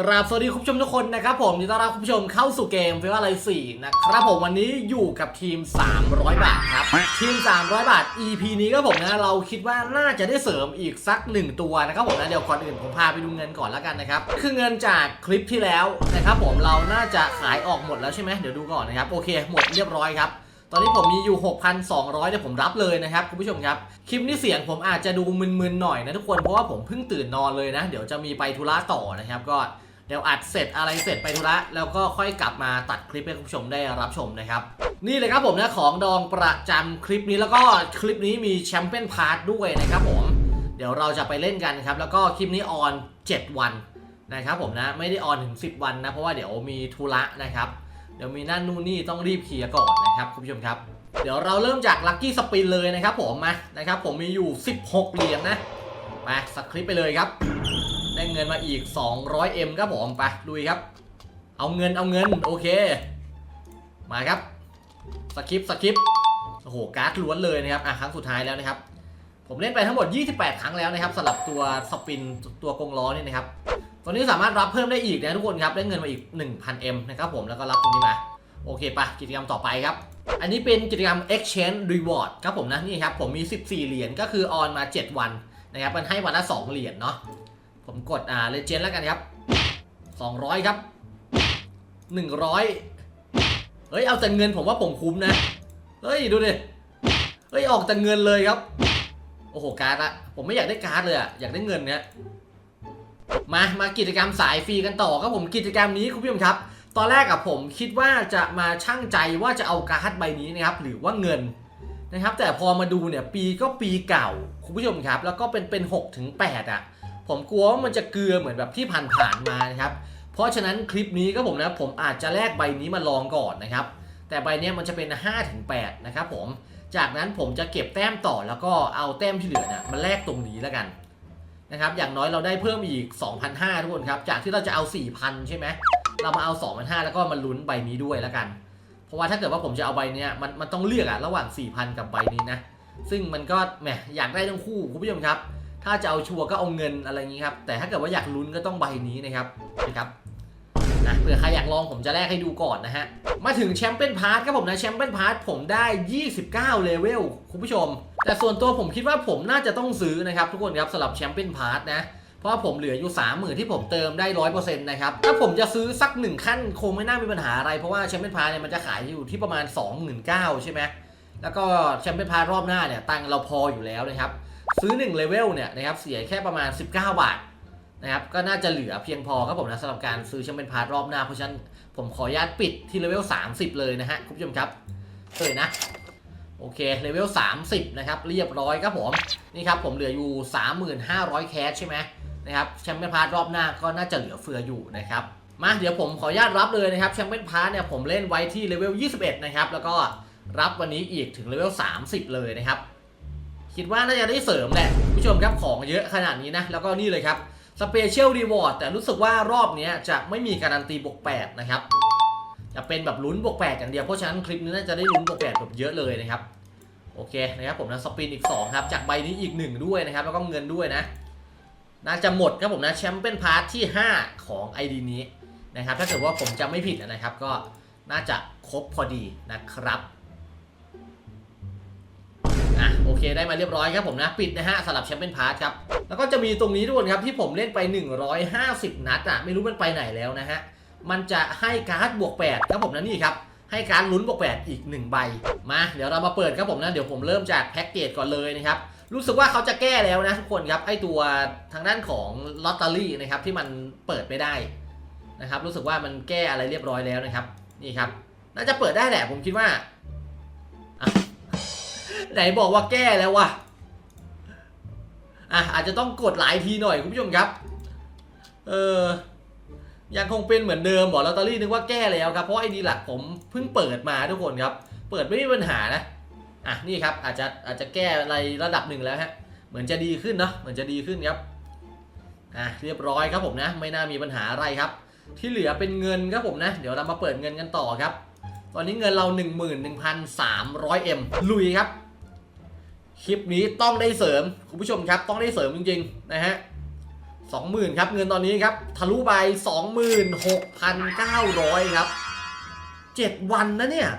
กราบสวัสดีคุณผู้ชมทุกคนนะครับผมยินดีต้อนรับคุณผู้ชมเข้าสู่เกมเฟเวอร์ไลสี่นะครับผมวันนี้อยู่กับทีม 300 บาทครับ ทีม 300 บาท EP นี้ก็ผมนะเราคิดว่าน่าจะได้เสริมอีกสักหนึ่งตัวนะครับผมนะเดี๋ยวก่อนอื่นผมพาไปดูเงินก่อนแล้วกันนะครับคือเงินจากคลิปที่แล้วนะครับผมเราน่าจะขายออกหมดแล้วใช่ไหมเดี๋ยวดูก่อนนะครับโอเค หมดเรียบร้อยครับ ตอนนี้ผมมีอยู่ 6,200เนี่ยผมรับเลยนะครับคุณผู้ชมครับ คลิปนี้เสียงผมอาจจะดูมึนๆหน่อยนะทุกคนเพราะว่าผมเพิ่งตื่นนอนเลยนะ เดี๋ยวจะมีไปธุระต่อนะครับก็เดี๋ยวอัดเสร็จอะไรเสร็จไปธุระแล้วก็ค่อยกลับมาตัดคลิปให้คุณผู้ชมได้รับชมนะครับนี่เลยครับผมนะของดองประจำคลิปนี้แล้วก็คลิปนี้มีแชมเปี้ยนพาร์ทด้วยนะครับผมเดี๋ยวเราจะไปเล่นกันครับแล้วก็คลิปนี้ออน 7 วันนะครับผมนะไม่ได้ออนถึง 10 วันนะเพราะว่าเดี๋ยวมีธุระนะครับ ดี๋ยวมีนั่นนู่นนี่ต้องรีบเคลียร์ก่อนนะครับคุณผู้ชมครับ เดี๋ยวเราเริ่มจากลัคกี้สปินเลยนะครับผมมานะครับผมมีอยู่ 16 เหรียญนะมาสคริปไปเลยครับ ได้เงินมาอีก 200M ครับผมไปลุยครับ เอาเงินเอาเงินโอเค มาครับสคริปสคริปโอ้โหการ์ดล้วนเลยนะครับอะครั้งสุดท้ายแล้วนะครับ ผมเล่นไปทั้งหมด 28 ครั้งแล้วนะครับสำหรับตัวสปินตัวกงล้อนี่นะครับ ตอนนี้สามารถรับเพิ่มได้อีกนะทุกคนครับ ได้เงินมาอีก 1,000M นะครับผม แล้วก็รับตรงนี้มา โอเคปะกิจกรรมต่อไปครับ อันนี้เป็นกิจกรรม exchange reward ครับผมนะ นี่ครับ ผมมี 14 เหรียญ ก็คือออนมา 7 วันนะครับ มันให้วันละ 2 เหรียญเนาะ ผมกดอ่า legend แล้วกันครับ 200 ครับ 100 เฮ้ย เอาแต่เงินผมว่าผมคุ้มนะ เฮ้ย ดูดิ เฮ้ย ออกแต่เงินเลยครับ โอ้โห การ์ดอะผมไม่อยากได้การ์ดเลยอะอยากได้เงินเนี้ย มามากิจกรรมสายฟรีกันต่อครับผมกิจกรรมนี้คุณผู้ชมครับ ตอนแรกอะผมคิดว่าจะมาช่างใจว่าจะเอาการ์ดใบนี้นะครับหรือว่าเงินนะครับ แต่พอมาดูเนี่ยปีก็ปีเก่าคุณผู้ชมครับ แล้วก็เป็นเป็น6ถึง8อะผมกลัวว่ามันจะเกลือเหมือนแบบที่ผ่านๆมานะครับเพราะฉะนั้นคลิปนี้ก็ผมนะผมอาจจะแลกใบนี้มาลองก่อนนะครับ แต่ใบนี้มันจะเป็น5ถึง8นะครับผม จากนั้นผมจะเก็บแต้มต่อแล้วก็เอาแต้มที่เหลือเนี่ยมาแลกตรงนี้แล้วกัน นะครับ อย่างน้อยเราได้เพิ่มอีก 2,500ทุกคนครับ จากที่เราจะเอา 4,000 ใช่ไหม เรามาเอา 2,500 แล้วก็มาลุ้นใบนี้ด้วยแล้วกัน เพราะว่าถ้าเกิดว่าผมจะเอาใบเนี้ยมันมันต้องเลือกอะระหว่าง 4,000 กับใบนี้นะ ซึ่งมันก็แหมอยากได้ทั้งคู่คุณผู้ชมครับ ถ้าจะเอาชัวร์ก็เอาเงินอะไรอย่างนี้ครับ แต่ถ้าเกิดว่าอยากลุ้นก็ต้องใบนี้นะครับนะครับนะเผื่อใครอยากลองผมจะแลกให้ดูก่อนนะฮะ มาถึงแชมเปี้ยนพาร์ทครับผมนะแชมเปี้ยนพาร์ทผมได้ 29 เลเวลคุณผู้ชม แต่ส่วนตัวผมคิดว่าผมน่าจะต้องซื้อนะครับทุกคนครับสำหรับแชมเปี้ยนพาร์ทนะ เพราะว่าผมเหลืออยู่ 30,000 ที่ผมเติมได้100%นต์นะครับ ถ้าผมจะซื้อสักหนึ่งขั้นคงไม่น่ามีปัญหาอะไร เพราะว่าแชมเปี้ยนพาร์ทเนี่ยมันจะขายอยู่ที่ประมาณ 29,000ใช่ไหมแล้วก็แชมเปี้ยนพาร์ทรอบหน้าเนี่ยตังเราพออยู่แล้วนะครับซื้อ1เลเวลเนี่ยนะครับเสียแค่ประมาณ 19 บาทนะครับก็น่าจะเหลือเพียงพอครับผมนะสำหรับการซื้อแชมเปี้ยนพาร์ทรอบหน้าเพราะฉะนั้นผมขออนุญาตปิดที่เลเวล30 เลยนะฮะคุณผู้ชมครับเลยนะ โอเคเลเวล30 นะครับ เรียบร้อยครับผม นี่ครับผมเหลืออยู่ 3,500 แคชใช่ไหมนะครับแชมเปี้ยนพาร์ทรอบหน้าก็น่าจะเหลือเฟืออยู่นะครับมาเดี๋ยวผมขออนุญาตรับเลยนะครับแชมเปี้ยนพาร์ทเนี่ยผมเล่นไว้ที่เลเวล21 นะครับ แล้วก็รับวันนี้อีกถึงเลเวล30 เลยนะครับ คิดว่าน่าจะได้เสริมแหละผู้ชมครับของเยอะขนาดนี้นะ แล้วก็นี่เลยครับสเปเชียลรีวอร์ดแต่รู้สึกว่ารอบนี้จะไม่มีการันตีบวก8นะครับ จะเป็นแบบลุ้นบวก8อย่างเดียว เพราะฉะนั้นคลิปนี้น่าจะได้ลุ้นบวก8แบบเยอะเลยนะครับ โอเคนะครับผมนะสปินอีก2ครับ จากใบนี้อีก 1 ด้วยนะครับ แล้วก็เงินด้วยนะ น่าจะหมดครับผมนะแชมเปี้ยนพาร์ทที่ 5 ของ ID นี้นะครับ ถ้าเกิดว่าผมจำไม่ผิดนะครับ ก็น่าจะครบพอดีนะครับอะโอเคได้มาเรียบร้อยครับผมนะ ปิดนะฮะสำหรับแชมเปี้ยนพาร์ทครับแล้วก็จะมีตรงนี้ทุกคนครับที่ผมเล่นไป 150 นัดอะไม่รู้มันไปไหนแล้วนะฮะ มันจะให้การ์ดบวก 8 ครับผมนะนี่ครับ ให้การดลุ้นบวก 8 อีก 1 ใบ มา เดี๋ยวเรามาเปิดครับผมนะ เดี๋ยวผมเริ่มจากแพ็กเกจก่อนเลยนะครับ รู้สึกว่าเขาจะแก้แล้วนะทุกคนครับ ไอตัวทางด้านของลอตเตอรี่นะครับที่มันเปิดไม่ได้นะครับ รู้สึกว่ามันแก้อะไรเรียบร้อยแล้วนะครับ นี่ครับ น่าจะเปิดได้แหละผมคิดว่า ไหนบอกว่าแก้แล้ววะอะอาจจะต้องกดหลายทีหน่อยคุณผู้ชมครับ เออ ยังคงเป็นเหมือนเดิมบอกลอตเตอรี่นึกว่าแก้แล้วครับเพราะไอ้ดีหลักผมเพิ่งเปิดมาทุกคนครับ เปิดไม่มีปัญหานะอะนี่ครับอาจจะอาจจะแก้อะไรระดับหนึ่งแล้วฮะเหมือนจะดีขึ้นเนาะเหมือนจะดีขึ้นครับอะเรียบร้อยครับผมนะ ไม่น่ามีปัญหาอะไรครับ ที่เหลือเป็นเงินครับผมนะ เดี๋ยวเรามาเปิดเงินกันต่อครับ ตอนนี้เงินเรา 11,300M ลุยครับคลิปนี้ต้องได้เสริมคุณผู้ชมครับต้องได้เสริมจริงๆนะฮะ 20,000ครับเงินตอนนี้ครับทะลุไป 26,900 ครับ 7 วันนะเนี่ย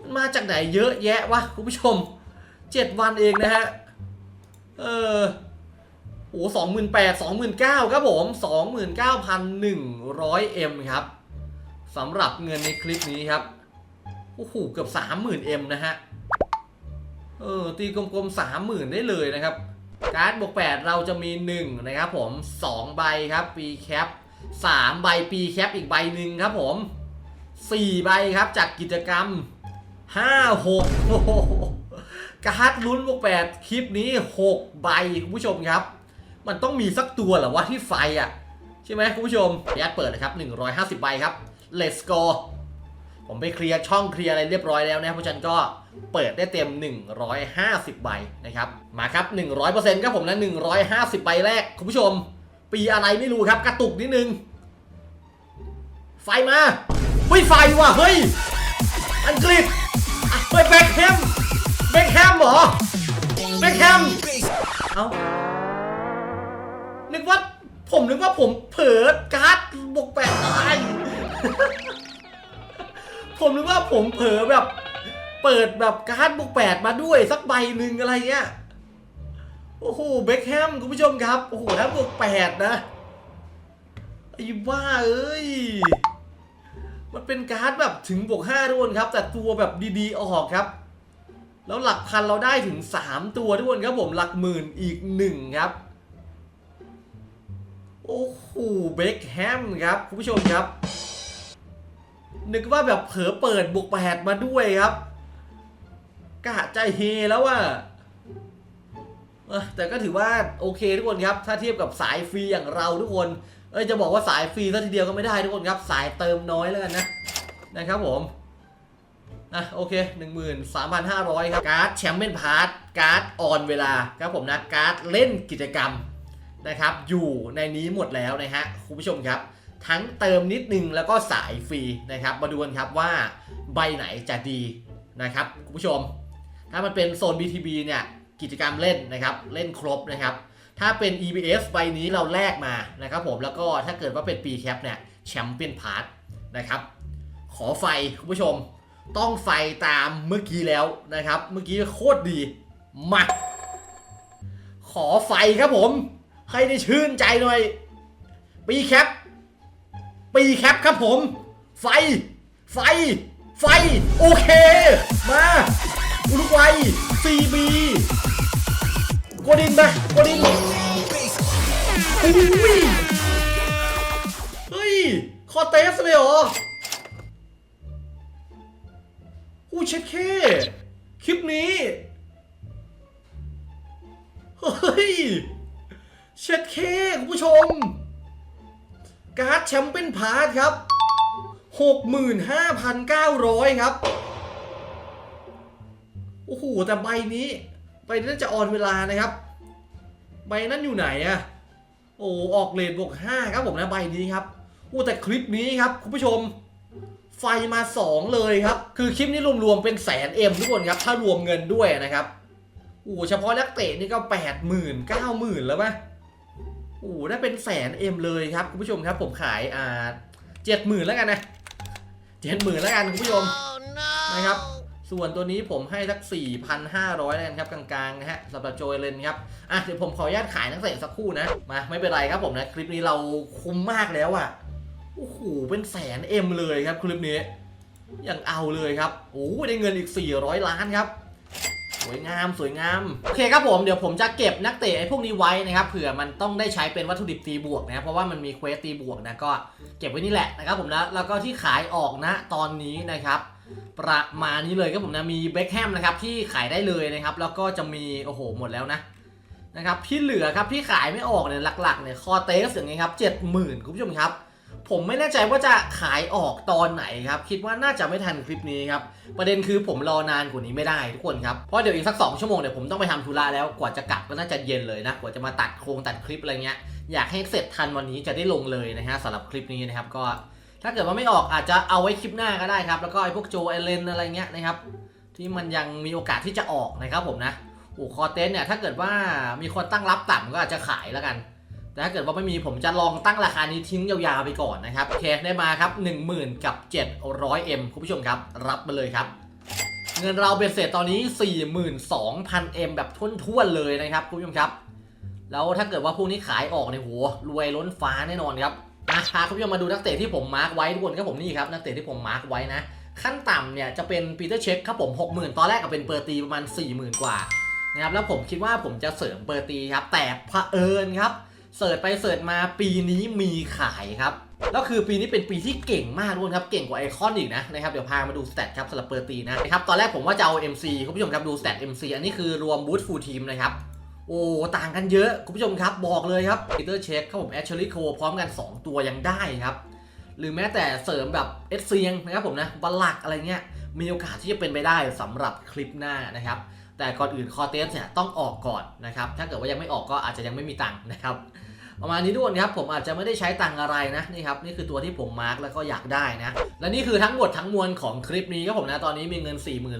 มันมาจากไหนเยอะแยะวะคุณผู้ชม 7 วันเองนะฮะ เออโอ้สองหมื่นแปดสองหมื่นเก้าครับผมสองหมื่นเก้าพันหนึ่งร้อยเอ็มครับสำหรับเงินในคลิปนี้ครับ โอ้โห เกือบสามหมื่นเอ็มนะฮะ เออ ตีกลมๆสามหมื่นได้เลยนะครับ การ์ดบวกแปดเราจะมีหนึ่งนะครับผมสองใบครับปีแคปสามใบปีแคปอีกใบหนึ่งครับผมสี่ใบครับจากกิจกรรมห้าหกโอ้โหการ์ดลุ้นบวกแปดคลิปนี้หกใบคุณผู้ชมครับ มันต้องมีสักตัวหรอวะที่ไฟอะ ใช่ไหมคุณผู้ชมขออนุญาตเปิดนะครับ 150 ใบครับ let's go ผมไปเคลียร์ช่องเคลียร์อะไรเรียบร้อยแล้วนะเพราะฉะนันก็เปิดได้เต็ม 150 ใบนะครับ มาครับ 100%ครับผมนะ150 ใบแรก คุณผู้ชม ปีอะไรไม่รู้ครับกระตุกนิดนึง ไฟมาเฮ้ยไฟว่ะเฮ้ย อังกฤษเฮ้ยแบ็คแฮมแบ็คแฮมเหรอแบ็คแฮมเอ้านึกว่าผมนึกว่าผมเผลอการ์ดบวกแปดตาย ผมนึกว่าผมเผลอแบบ เปิดแบบการ์ดบวกแปดมาด้วยสักใบหนึ่งอะไรเงี้ย โอ้โหเบคแฮมคุณผู้ชมครับ โอ้โหถ้าบวกแปดนะไอ้บ้าเอ้ย มันเป็นการ์ดแบบถึงบวกห้าทุกคนครับ แต่ตัวแบบดีๆออกครับ แล้วหลักพันเราได้ถึง3ตัวทุกคนครับผมหลักหมื่นอีกหนึ่งครับโอ้โหเบคแฮมครับคุณผู้ชมครับ นึกว่าแบบเผลอเปิดบวกแปดมาด้วยครับกะใจเฮแล้วว่าแต่ก็ถือว่าโอเคทุกคนครับ ถ้าเทียบกับสายฟรีอย่างเราทุกคน เอ้ยจะบอกว่าสายฟรีซะทีเดียวก็ไม่ได้ทุกคนครับ สายเติมน้อยแล้วกันนะนะครับผมอะโอเค 13,500 ครับ การ์ดแชมเปี้ยนพาร์ตการ์ดออนเวลาครับผมนะการ์ดเล่นกิจกรรมนะครับ อยู่ในนี้หมดแล้วนะฮะคุณผู้ชมครับ ทั้งเติมนิดนึงแล้วก็สายฟรีนะครับ มาดูกันครับว่าใบไหนจะดีนะครับคุณผู้ชม ถ้ามันเป็นโซน BTB เนี่ยกิจกรรมเล่นนะครับ เล่นครบนะครับ ถ้าเป็น EBS ใบนี้เราแลกมานะครับผมแล้วก็ถ้าเกิดว่าเป็น p c a p เนี่ยแชมเปี้ยนพาร์ทนะครับขอไฟคุณผู้ชม ต้องไฟตามเมื่อกี้แล้วนะครับ เมื่อกี้โคตรดีมาขอไฟครับผม ให้ได้ชื่นใจหน่อยปีแคป ปีแคปครับผม ไฟ ไฟ ไฟ โอเค มาอุรุกวัยซีบีโกดินไปโกดินอุ้ยเฮ้ย คอเตสเลยเหรออู้เช็ดเคคลิปนี้ เฮ้ย เช็ดเคคุณผู้ชม การ์ดแชมเปี้ยนพาร์ทครับ 65,900 ครับ โอ้โห แต่ใบนี้ ใบนี้นจะออนเวลานะครับ ใบนั้นอยู่ไหนอะโอ้ออกเลทบวก5ครับผมนะใบนี้ครับโอ้แต่คลิปนี้ครับ คุณผู้ชม ไฟมา 2 เลยครับ คือคลิปนี้รวมๆเป็นแสนเอ็มทุกคนครับ ถ้ารวมเงินด้วยนะครับโอ้เฉพาะนักเตะนี่ก็แปดหมื่นเก้าหมื่นแล้วปะ โอ้โหได้เป็นแสนเอ็มเลยครับคุณผู้ชมครับ ผมขายอ่าเจ็ดหมื่นแล้วกันนะเจ็ดหมื่นแล้วกันคุณผู้ชมนะครับส่วนตัวนี้ผมให้สัก 4,500แล้วกันครับ กลางๆนะฮะสำหรับโจเอเลนครับ อะเดี๋ยวผมขออนุญาตขายนักเตะสักครู่นะ มาไม่เป็นไรครับผมนะ คลิปนี้เราคุ้มมากแล้วอะ่ะ โอ้โห เป็นแสนเอ็มเลยครับคลิปนี้ อย่างเอาเลยครับ โอ้โหได้เงินอีก 400 ล้านครับ สวยงามสวยงาม โอเคครับผมเดี๋ยวผมจะเก็บนักเตะไอ้พวกนี้ไว้นะครับเผื่อมันต้องได้ใช้เป็นวัตถุดิบตีบวกนะเพราะว่ามันมีเควสตีบวกนะก็เก็บไว้นี่แหละนะครับผมนะแล้วก็ที่ขายออกนะตอนนี้นะครับประมาณนี้เลยครับผมนะมีเบคแฮมนะครับที่ขายได้เลยนะครับแล้วก็จะมีโอ้โหหมดแล้วนะนะครับที่เหลือครับที่ขายไม่ออกเนี่ยหลักๆเนี่ยคอเตสอย่างเงี้ยครับเจ็ดหมื่นคุณผู้ชมครับ ผมไม่แน่ใจว่าจะขายออกตอนไหนครับคิดว่าน่าจะไม่ทันคลิปนี้ครับประเด็นคือผมรอนานกว่านี้ไม่ได้ทุกคนครับเพราะเดี๋ยวอีกสัก 2 ชั่วโมงเดี๋ยวผมต้องไปทำธุระแล้วกว่าจะกลับก็น่าจะเย็นเลยนะกว่าจะมาตัดโครงตัดคลิปอะไรเงี้ยอยากให้เสร็จทันวันนี้จะได้ลงเลยนะฮะสำหรับคลิปนี้นะครับก็ถ้าเกิดว่าไม่ออกอาจจะเอาไว้คลิปหน้าก็ได้ครับ แล้วก็ไอ้พวกโจเอเลนอะไรเงี้ยนะครับ ที่มันยังมีโอกาสที่จะออกนะครับผมนะโอ้คอเตนเนี่ยถ้าเกิดว่ามีคนตั้งรับต่ำก็อาจจะขายแล้วกัน แต่ถ้าเกิดว่าไม่มีผมจะลองตั้งราคานี้ทิ้งยาวๆไปก่อนนะครับเคได้มาครับ 10,000 กับ 700M คุณผู้ชมครับ รับมาเลยครับ เงินเราเป็นเสร็จตอนนี้ 42,000M แบบทุ่นๆเลยนะครับคุณผู้ชมครับ แล้วถ้าเกิดว่าพวกนี้ขายออกเนี่ยโหรวยล้นฟ้าแน่นอนครับมาพาคุณผู้ชมมาดูนักเตะที่ผมมาร์กไว้ทุกคนครับผมนี่ครับนักเตะที่ผมมาร์กไว้นะ ขั้นต่ำเนี่ยจะเป็นปีเตอร์เช็คครับผม 60,000 ตอนแรกก็เป็นเปอร์ตีประมาณ 40,000 กว่านะครับแล้วผมคิดว่าผมจะเสริมเปอร์ตีครับแต่เผอิญครับ เสิร์ชไปเสิร์ชมาปีนี้มีขายครับแล้วคือปีนี้เป็นปีที่เก่งมากทุกคนครับ เก่งกว่าไอคอนอีกนะนะครับ เดี๋ยวพามาดูสเตตครับสำหรับเปอร์ตีนะครับ ตอนแรกผมว่าจะเอา MC คุณผู้ชมครับดูสเตต MC อันนี้คือรวมบูทฟูลทีมนะครับ โอ้ ต่างกันเยอะคุณผู้ชมครับ บอกเลยครับปีเตอร์เช็คครับผมแอชเชอรี่โคพร้อมกัน 2 ตัวยังได้ครับ หรือแม้แต่เสริมแบบเอสเซียงนะครับผมนะบัลลักอะไรเงี้ยมีโอกาสที่จะเป็นไปได้สำหรับคลิปหน้านะครับ แต่ก่อนอื่นคอเตสเนี่ยต้องออกก่อนนะครับถ้าเกิดว่ายังไม่ออกก็อาจจะยังไม่มีตังค์นะครับประมาณนี้ทุกคนครับผมอาจจะไม่ได้ใช้ตังค์อะไรนะนี่ครับนี่คือตัวที่ผมมาร์กแล้วก็อยากได้นะและนี่คือทั้งหมดทั้งมวลของคลิปนี้ครับผมนะตอนนี้มีเงิน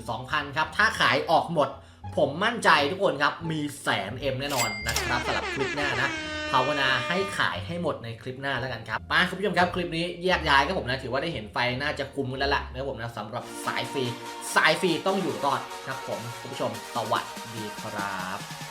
42,000ครับถ้าขายออกหมด ผมมั่นใจทุกคนครับมีแสนเอ็มแน่นอนนะครับสำหรับคลิปหน้านะ ภาวนาให้ขายให้หมดในคลิปหน้าแล้วกันครับมาคุณผู้ชมครับคลิปนี้แยกย้ายครับผมนะถือว่าได้เห็นไฟน่าจะคุมกันแล้วล่ะนะครับผมนะสำหรับสายฟรี สายฟรีต้องอยู่รอดครับผมคุณผู้ชมสวัสดีครับ